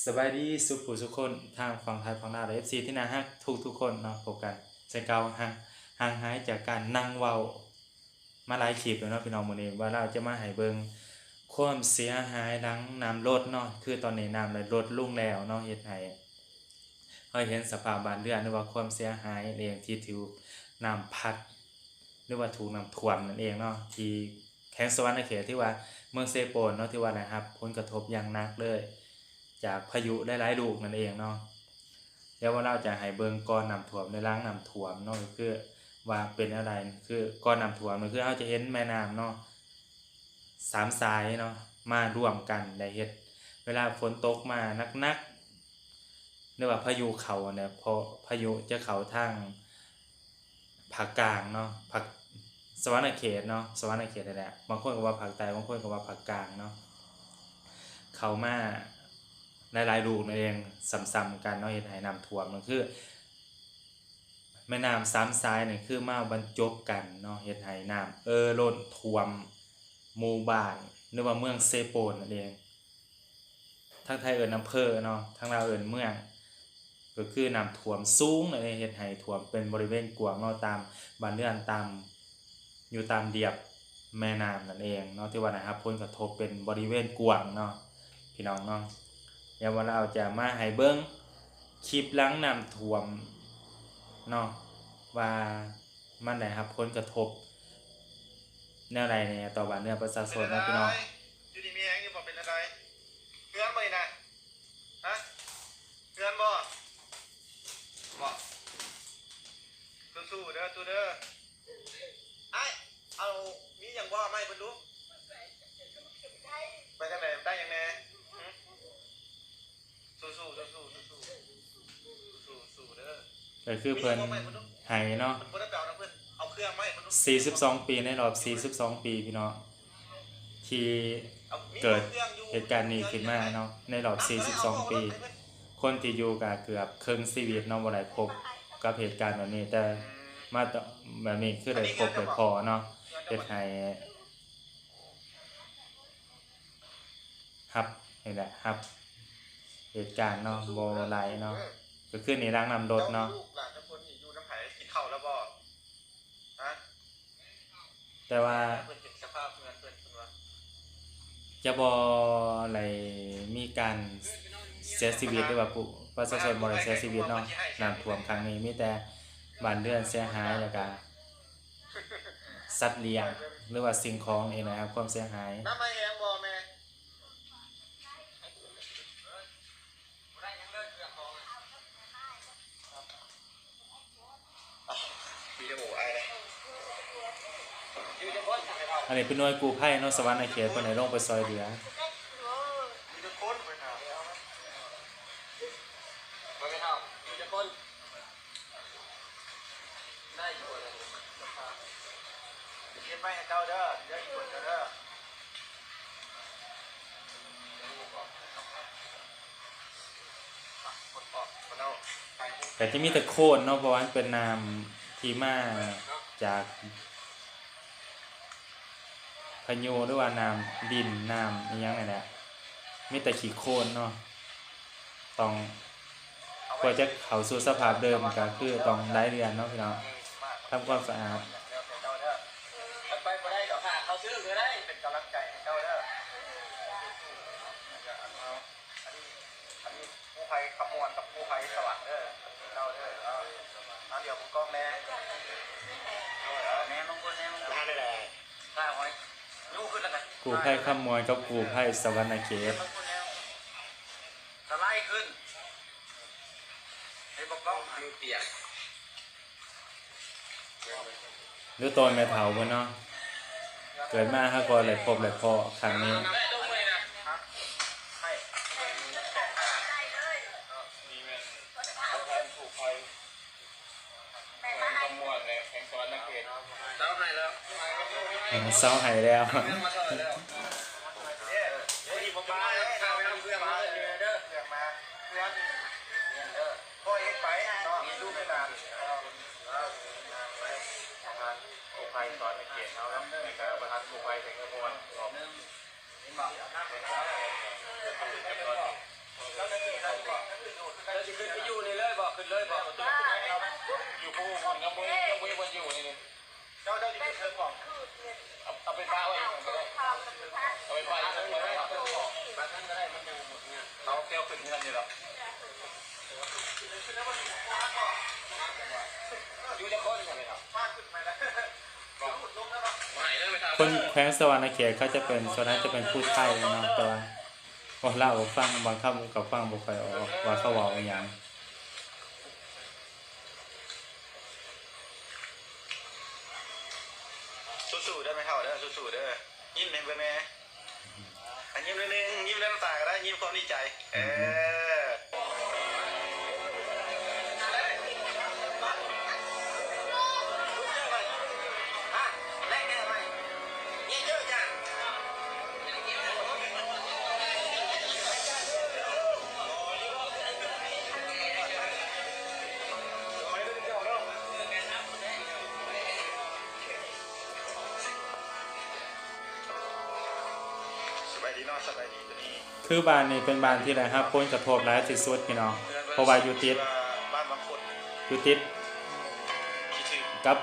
สบายดีสุขุสุคนทางฝั่งไทยฝั่งลาวและ FC ที่น่าฮักทุกทุกคนเนาะพบกันเช่เก่าห่างห่างหายจากการนั่งเว้ามาหลายคลิปแล้วเนาะพี่น้องมื้อนี้ว่าเราจะมาให้เบิ่งความเสียหายหลังน้ำลดเนาะคือตอนนี้น้ำเลยลดลุ่งแล้วเนาะเฮ็ดให้เฮาเห็นสภาพบ้านเรือนหรือว่าความเสียหายเองที่ถูกน้ำพัด หรือว่าถูกน้ำท่วมนั่นเองเนาะที่แข้งสวรรค์เขตที่ว่าเมืองเซโปนเนาะที่ว่านะครับผลกระทบอย่างหนักเลย จากพายุได้หลายลูกนั่นเองเนาะเดี๋ยวว่าเราจะให้เบิงก้อนน้ำท่วมในล้างน้ำท่วมเนาะคือว่าเป็นอะไรคือก้อนน้ำท่วมก็คือเราจะเห็นแม่น้ำเนาะสามสายเนาะมาร่วมกันได้เฮ็ดเวลาฝนตกมานักๆหรือว่าพายุเขาเนี่ยพอพายุจะเข้าทางภาคกลางเนาะภาคสวรรณเขตเนาะสวรรณเขตนั่นแหละบางคนก็ว่าภาคใต้บางคนก็ว่าภาคกลางเนาะเขามา หลายๆลูกนั่นเองซ้ำๆกันเนาะเฮ็ดให้น้ำท่วมมันคือแม่น้ำสามสายนี่คือมาบรรจบกันเนาะเฮ็ดให้น้ำเออล้นท่วมหมู่บ้านหรือว่าเมืองเซโปนนั่นเองทางไทยเอิ้นอำเภอเนาะทางลาวเอิ้นเมืองก็คือน้ำท่วมสูงนั่นเองเฮ็ดให้ท่วมเป็นบริเวณกว้างเนาะตามบ้านเรือนตามอยู่ตามเดียบแม่น้ำนั่นเองเนาะที่ว่านะครับผลกระทบเป็นบริเวณกว้างเนาะพี่น้องเนาะ ยววันเราจะมาให้เบิ่งคลิปล้างน้ำท่วมเนาะว่ามันได้รับผลกระทบ แนวใดเนี่ยต่อบ้านเรือประชาชนนะพี่น้องอยู่ดีมีแฮงอยู่บ่เป็นอะไรเงื่อนบ่นี่นะฮะเงื่อนบ่บ่สู้ๆเด้อตู้เด้อไอ้เอามีหยังบ่าไม่เพิ่นดูไปทางไหนได้ยังแน่หึสู้ๆสู้ๆสู้ๆสู้ๆเด้อก็คือเพิ่นให้เนาะเพิ่นบ่ได้ไปเอาน้ำเพิ่นเอาเครื่องมาให้เพิ่นดู42 ปีในรอบ 42 ปีพี่น้องที่อามีเกิดครื่องอยู่เหตุการณ์นี้ขึ้นมาเนาะในรอบ 42 ปี คนที่อยู่ก็เกือบครึ่งชีวิตเนาะบ่ได้พบกับเหตุการณ์แบบนี้แต่มาต่อแบบนี้คือได้พบได้พอเนาะเฮ็ดให้รับนี่แหละรับ เหตุการณ์เนาะบ่หลายเนาะก็คือนี่ล้างน้ำรถเนาะลูกหลานทุกคนนี่อยู่น้ำไผกินข้าวแล้วบ่ฮะแต่ว่าเพิ่นเห็นสภาพเพื่อนเพิ่นเพิ่นว่าจะบ่อะไรมีการเสียชีวิตหรือว่าผู้ประชาชนบ่ได้เสียชีวิตเนาะน้ำท่วมครั้งนี้มีแต่บ้านเรือนเสียหายแล้วก็สัตว์เลี้ยงหรือว่าสิ่งของเองนะครับความเสียหายน้ำมาแฮงบ่แม่วิดีโอไอ้เลยอยู่จังค นจังได๋เอาอันนี้เป็นหน่วยกู้ภัยเนาะสวรรค์เขตเพิ่นให้ลงไปซอยเหลืออยู่จังคนเพิ่นไม่เท่าอยู่จังคนได้อยู่บ่เลยเก็บไว้ให้เจ้าเด้อเดี๋ยแต่ที่มีแต่โคนเนาะเพราะว่านเป็นน้ำที่มาจาก พายุหรือว่าน้ำดินน้ำอีหยังนี่แหละมีแต่ขี้โคลนเนาะต้องกว่าจะเข้าสู่สภาพเดิมก็คือต้องไล่เรียนเนาะพี่น้องทำความสะอาดไปบ่ได้ดอกค่ะเขาซื้อก็ได้เป็นกำลังใจให้เจ้าเด้ออันนี้อันนี้กู้ภัยขมวนกับกู้ภัยสว่างเด้อเจ้าเด้อเอาเอาเดี๋ยวผมกล้องแม่แม่มงคลแม่มงคลได้เลยข้าไว้ลู กขึ้นแล้วกันกูภัยขมวยกับกูภัยสวรรณเขตสไลด์ขึ้นไอ้บอกกล้องมือเปียกหรือตนแม่เฒ่าเพิ่นเนาะเกิดมาฮะก็เลยพบเลยพอครั้งนี้ เศร้าหายแล้วองมาเลยเด้อเครื่องมาเครื่องเด้อพ่อเอ็กไปเนาะลูกไม่นานประธานกู้ภัยสอนในเขตเขาแล้วในการประธานกู้ภัยแข่งขบวนเลยบอกอยู่ภูมันยังไม่ยังไม่วันอยู่นี่ เจ้าเจ้าอยู่ที่เชิงบอกเอาไปป้าไว้ก็ได้เอาไปป้าไว้ก็ได้ปบอกป้าท่านก็ได้มันยู่หมดเนี่ยเขาเที่ยวขึ้นที่นั่นอยู่แล้วอยู่จะคนใช่ไหมครับป้าขึ้นไปแล้วคนแขวงสวรรณเขตเขาจะเป็นส่วนนั้นจะเป็นผู้ไทยเนาะแต่ว่าเล่าฟังบางคำกับฟังบ่ค่อยออกว่าเขาเว้าอีหยัง สู้ๆได้ไหมเท่าเด้อสู้ๆเด้อยิ้มเห็นไปไหมอันยิ้มนิดนึงยิ้มแล้วน้ำตาก็ได้ยิ้มความดีใจ เออ คือบ้านนี้เป็นบ้านที่ได้รับผลกระทบหลายที่สุดพี่น้องเพราะว่าอยู่ติดบ้านบางคนอยู่ติดกับ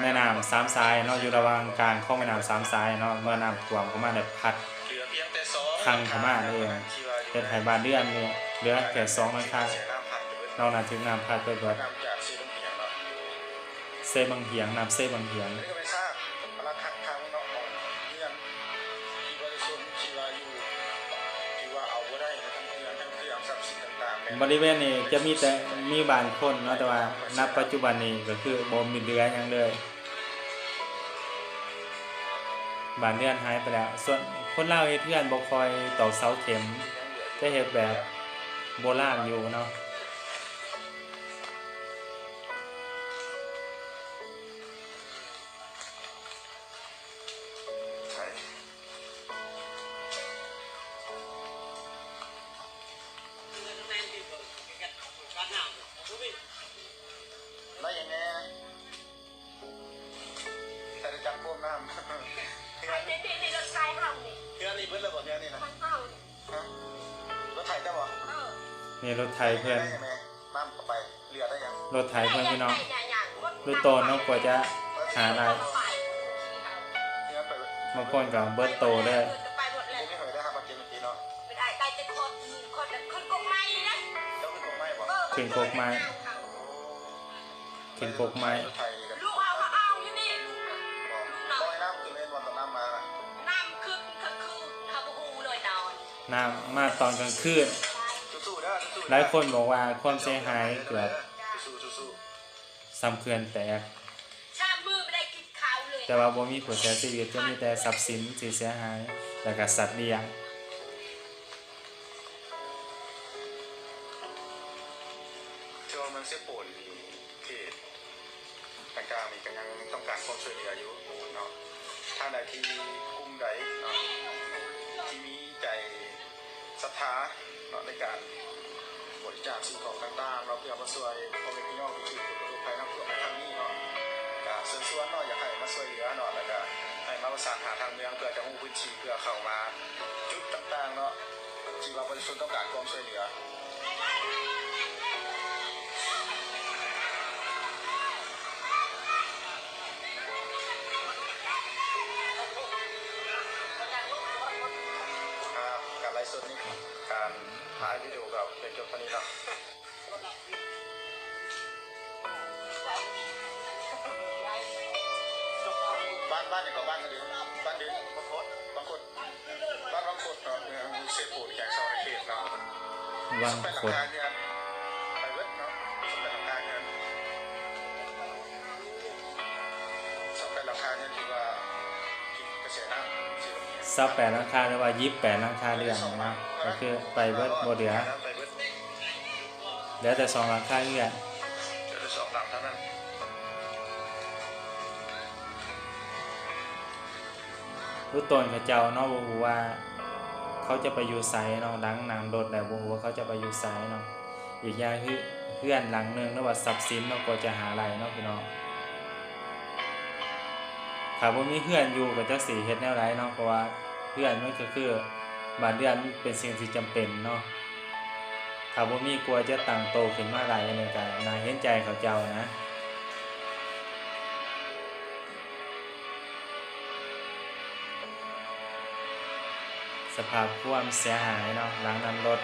แม่น้ำสามสายเนาะอยู่ระหว่างกลางของแม่น้ำสามสายเนาะเมื่อน้ำท่วมเข้ามาได้พัดเหลือเพียงแต่สองทามานี่เองเป็นไทยบ้านเรือนนี่เหลือแค่สองหลังคาเสียน้ำผ่านไปเบิดนอกนั้นถึงน้ำพัดไปเบิดเพียงเนาะเซบังเหียงน้ำเซบังเหียง บริเวณนี้จะมีแต่มีบางคนเนาะแต่ว่านับปัจจุบันนี้ก็คือบ่มีเรืออยังเลยบานเรือนหายไปแล้ว ส่วนคนลาเฮ็ดเรือนบ่คอยต่อเสาเข็มจะเห็นแบบโบราณอยู่เนาะ เพื่อนนี่เบิ้ลระบบเนี้ยนี่นะฮะรถไถได้บ่นี่รถไถเพื่อนได้ยังไงน้ำเข้าไปเรือได้ยังรถไถเพื่อนพี่น้องดูโตนเนาะกว่าจะหาได้เพื่อนไปบางคนก็เบิดโตได้พวกนี้เคยได้ห้าบาทเจ็ดเมื่อกี้เนาะแล้วเป็นของไม้บ่ขึ้นโคกไม้ขึ้นโคกไม้รถไถกันลูกเอา น้ำมาตอนกลางคืนสู้ๆเด้อสู้ๆหลายคนบอกว่าความเสียหายเกือบสู้ๆสู้ซ้ำเขื่อนแตกชามือไม่ได้กินข้าวเลยแต่ว่าบ่มีผู้เสียชีวิตจะมีแต่ทรัพย์สินที่เสียหายแล้วก็สัตว์เลี้ยงๆช่วงมันเสียโปนมีเขตต่างๆนี่ก็ยังต้องการความช่วยเหลืออยู่เนาะถ้าใดที่กลุ่มใดเนาะที่มีใจ ศรัทธาเนาะในการบริจาคสิ่งของต่างๆ เราเพื่อมาช่วยพ่อแม่พี่น้องที่ถูกประสบภัยน้ำท่วมในครั้งนี้เนาะก็เชิญชวนเนาะอยากให้มาช่วยเหลือเนาะแล้วก็ให้มาประสานหาทางเมืองเพื่อจะมุ่งพื้นที่เพื่อเข้ามาจุดต่างๆเนาะที่ว่าประชาชนต้องการความช่วยเหลือ ถ่ายวิดีโอกับเป็นจบเท่านี้ครับบ้านบ้านเนี่ยก็บ้านกันเดียวบ้านเดียวบางคนบางคนบ้านบางคนเนาะเมืองเซปูนแขกเซาในเขตเนาะวังไปหลัคงนคาเงินไปเวทเนาะไปหลังคาเงินสไปหลังคาเงินถือว่ากินกระแสน้ำสีน้ำเงินซับแปดหลังคาหรือว่ายิบแปดหลังคาเรือนเนาะ ก็คือไปเบิดบ่เหลือไปเบิดเหลือแต่สองหลังคาเรือนเดี๋ยวจะสอบหลังเท่านั้นรู้ตนเขาเจ้าเนาะบ่ฮู้ว่า เขาจะไปอยู่ไสเนาะหลังน้ำรถแล้วบ่ฮู้ว่าเขาจะไปอยู่ไสเนาะอีกอย่างคือเพื่อนหลังหนึงหรือว่าทรัพย์สินเนาะก็จะหาไรเนาะพี่น้องถ้าบ่มีเพื่อนอยู่ก็จักสิเฮ็ดแนวใดเนาะเพราะว่าเพื่อนมันก็คือ บานเรือนเป็นสิ่งที่จำเป็นเนาะถ้าบ่มีกลัวจะตั้งโตขึ้นมาหลายในนี้ก็น่าเห็นใจเขาเจ้านะสภาพความเสียหายเนาะหลังนำรถ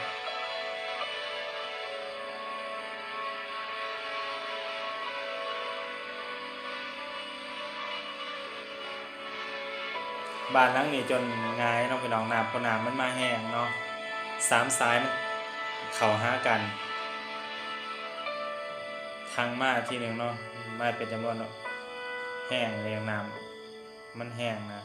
บ้านหลังนี้จนงายเนาะพี่น้องน้ำเพราะน้ำมันมาแห้งเนาะสามสายมันเข่าหากัน ทางมาที่หนึ่งเนาะมาเป็นจำนวนเนาะแห้งเรียงน้ำมันแห้งนะ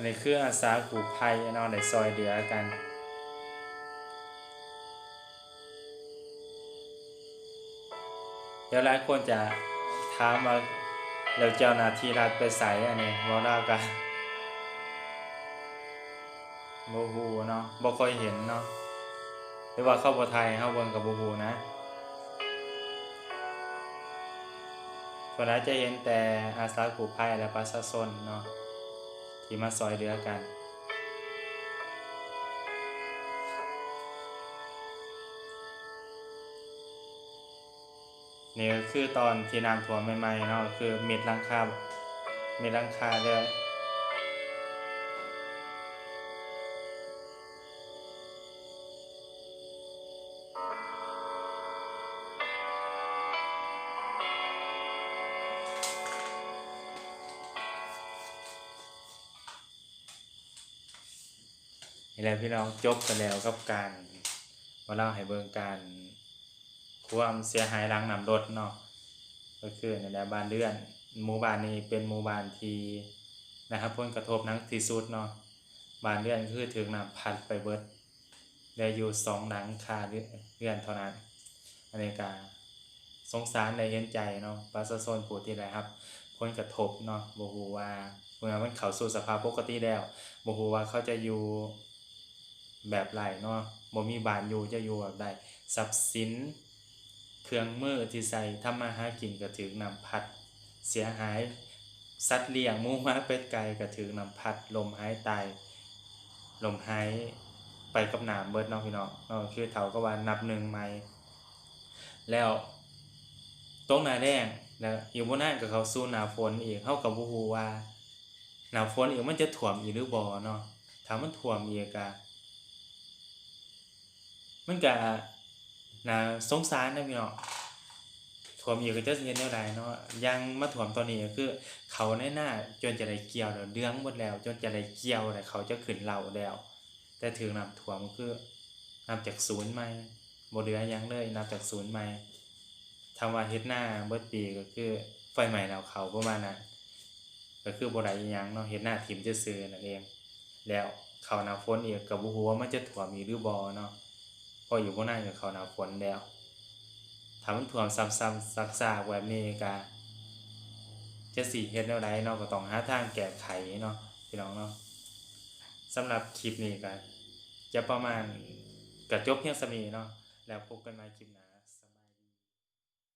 อันนี้คืออาสากู้ภัยนาะในซอยเดือกันเดี๋ยวหลายคนจะถามว่าแล้วเจ้าหน้าที่รัฐไปใส่อันนี้บ่ได้กันบ่ฮู้เนาะบ่ค่อยเห็นเนาะหรือว่าเข้าบ่ไทยเฮาเบิ่งกับบ่ฮู้นะส่วนใหญ่จะเห็นแต่อาสากู้ภัยและประชาชนเนาะ ที่มาซอยเรือกันนี่ก็คือตอนที่น้ำท่วมใหม่ๆเนาะคือเม็ดลังคาเม็ดลังคาเลย นี่แหละพี่น้องจบไปแล้วกับการมาเล่าให้เบิ่งการความเสียหายหลังน้ำรถเนาะก็คือในแหละบ้านเรือนหมู่บ้านนี้เป็นหมู่บ้านที่นะครับผลกระทบนักที่สุดเนาะบ้านเรือนคือถึงน้ำพัดไปเบิดเหลืออยู่สองหลังคาเรือนเท่านั้นอันนี้ก็สงสารได้เห็นใจเนาะประชาชนผู้ที่ได้รับผลกระทบเนาะบ่ฮู้ว่าเมื่อมันเข้าสู่สภาพปกติแล้วบ่ฮู้ว่าเขาจะอยู่ แบบไรเนาะบ่มีบ้านอยู่จะอยู่แบบใดทรัพย์สิน เครื่องมือที่ใส่ทำมาหากินก็ถึงนำพัด เสียหาย สัตว์เลี้ยงมูหมาเป็ดไก่ก็ถึงนำพัด ลมหายตายลมหายไปกับน้ำเบิดเนาะพี่น้องเนาะคือเฒ่าก็ว่านับหนึ่งใหม่แล้วตรงหน้าแดงแล้วอยู่บ่นานก็เขาสู่หนาฝนอีกเฮาก็บ่ฮู้ว่าหนาฝนอีกมันจะท่วมอีกหรือบ่เนาะถ้ามันท่วมอีกก็ มันก็น่าสงสารนะพี่น้องถ่วมอีกก็จะเห็นแนวใดเนาะยังมาถ่วมตอนนี้ก็คือ เขาในหน้าจนจะได้เกี่ยวแล้วเดืองหมดแล้ว จนจะได้เกี่ยวแล้วเขาจะขึ้นเหล่าแล้ว แต่ถึงน้ำถ่วมก็คือนับจากศูนย์ใหม่บ่เหลือยังเลยนับจากศูนย์ใหม่ทำว่าเฮ็ดหน้าเบิดปีก็คือไฟใหม่แล้วเขาประมาณนั้นก็คือบ่ได้ยังเนาะเฮ็ดหน้าทิ่มซื่อนั่นเอง แล้วเขาน้าฝนอีกก็บ่ฮู้ว่ามันจะท่วมอีหรือบ่เนาะ พออยู่บ่นานก็เขาหนาฝนแล้วถ้ามันท่วมซ้ำๆซักๆแบบนี้ก็จะสิเฮ็ดแนวไรเนาะก็ต้องหาทางแก้ไขเนาะพี่น้องเนาะสำหรับคลิปนี้ก็จะประมาณก็จบเพียงสมีเนาะแล้วพบกันใหม่คลิปหน้า